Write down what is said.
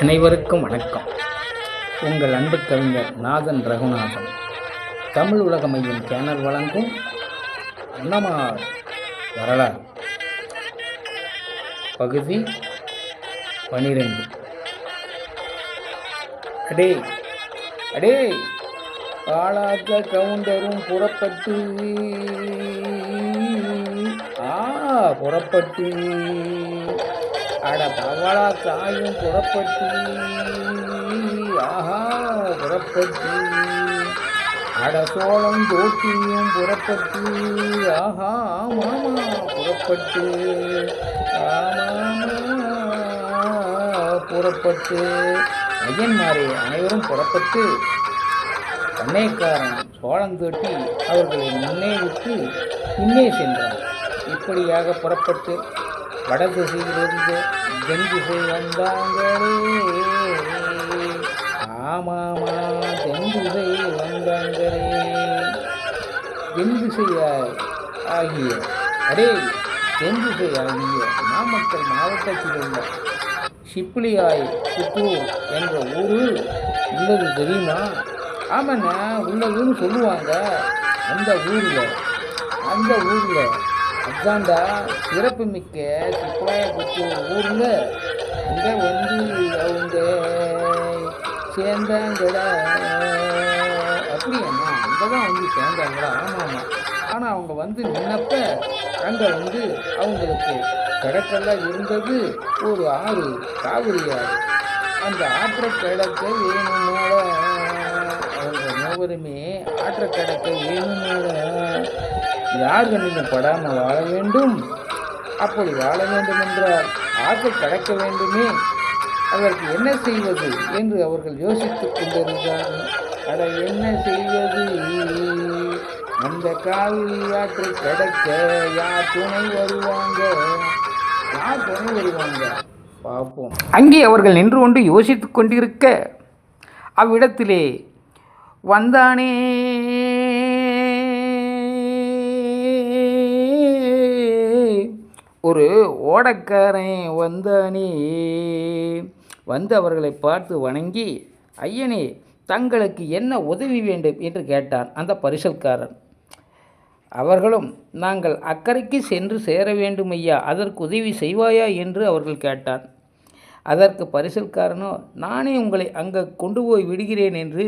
அனைவருக்கும் வணக்கம். உங்கள் அன்பு கவிஞர் நாதன் ரகுநாதன். தமிழ் உலக மையம் சேனல் வழங்கும் அண்ணமா வரலாறு. பகுதி பனிரெண்டு. அடே அடே ஆளாக்க கவுண்டரும் புறப்பட்டு ஆ புறப்பட்டு. அட பவளா தாயும் புறப்பட்டு ஆஹா புறப்பட்டு. அட சோளம் தோட்டியும் புறப்பட்டு ஆஹா மாமா புறப்பட்டு. ஆமாமா புறப்பட்டு. ஐயன்மாரே அனைவரும் புறப்பட்டு. பண்ணைக்காரன் சோளந்தோட்டி அவர்களை முன்னே விட்டு பின்னே சென்றான். இப்படியாக புறப்பட்டு வடதிசையிலிருந்து தென் திசை வந்தாங்களே. ஆமாமா தென் திசை வந்தாங்களே. தென் திசையாய் ஆகிய அடே தென் திசை ஆகிய நாமக்கல் மாவட்டத்தில் உள்ள சிப்பிலியாய் புத்தூர் என்ற ஊர் உள்ளது தெரியுமா? ஆமாண்ணா உள்ளதுன்னு சொல்லுவாங்க. அந்த ஊரில் அந்த ஊரில் அதான்டா சிறப்பு மிக்க சிப்பாயபுத்தூர் ஊரில் அங்கே வந்து அவங்க சேர்ந்தாங்கடா. அப்படியாண்ணா அங்கே தான் வந்து சேர்ந்தாங்களா ஆமாம் ஆமாம் ஆனால் அவங்க வந்து நின்னப்ப அங்கே வந்து அவங்களுக்கு கிடக்கெல்லாம் இருந்தது ஒரு ஆறு காவிரி ஆறு அந்த ஆற்றை கிடக்க வேணுமாட. அவங்க மூவருமே ஆற்ற கிடக்க வேணுமாட. யார் கண்ணிலும் படாமல் வாழ வேண்டும்? அப்படி வாழ வேண்டும் என்றால் ஆற்றை கடக்க வேண்டுமே. அதற்கு என்ன செய்வது என்று அவர்கள் யோசித்துக் கொண்டிருந்தார்கள். அட என்ன செய்வது? அந்த காவிரி ஆற்றை கடக்க யார் துணை வருவாங்க? யார் துணை வருவாங்க? பார்ப்போம். அங்கே அவர்கள் நின்று கொண்டு யோசித்துக் கொண்டிருக்க அவ்விடத்திலே வந்தானே ஒரு ஓடக்காரன் வந்தானே வந்து அவர்களை பார்த்து வணங்கி ஐயனே தங்களுக்கு என்ன உதவி வேண்டும்? என்று கேட்டான் அந்த பரிசல்காரன். அவர்களும் நாங்கள் அக்கறைக்கு சென்று சேர வேண்டும் ஐயா அதற்கு உதவி செய்வாயா? என்று அவர்கள் கேட்டான். அதற்கு பரிசல்காரனோ நானே உங்களை அங்கே கொண்டு போய் விடுகிறேன் என்று